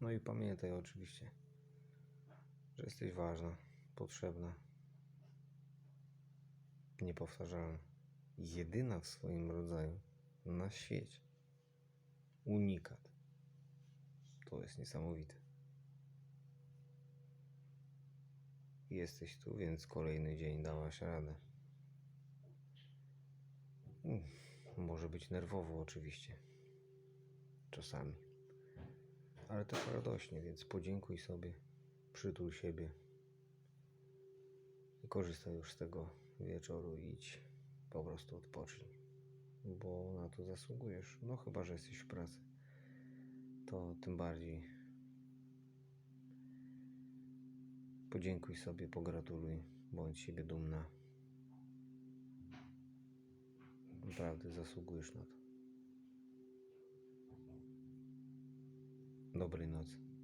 No i pamiętaj oczywiście, że jesteś ważna, potrzebna, niepowtarzalna, jedyna w swoim rodzaju na świecie. Unikat. To jest niesamowite. Jesteś tu, więc kolejny dzień dałaś radę. Mm, Może być nerwowo, oczywiście. Czasami. Ale też radośnie, więc podziękuj sobie, przytul siebie i korzystaj już z tego wieczoru idź po prostu odpocznij, bo na to zasługujesz. No chyba, że jesteś w pracy, to tym bardziej podziękuj sobie, pogratuluj, bądź siebie dumna. Naprawdę zasługujesz na to. Доброй ночи.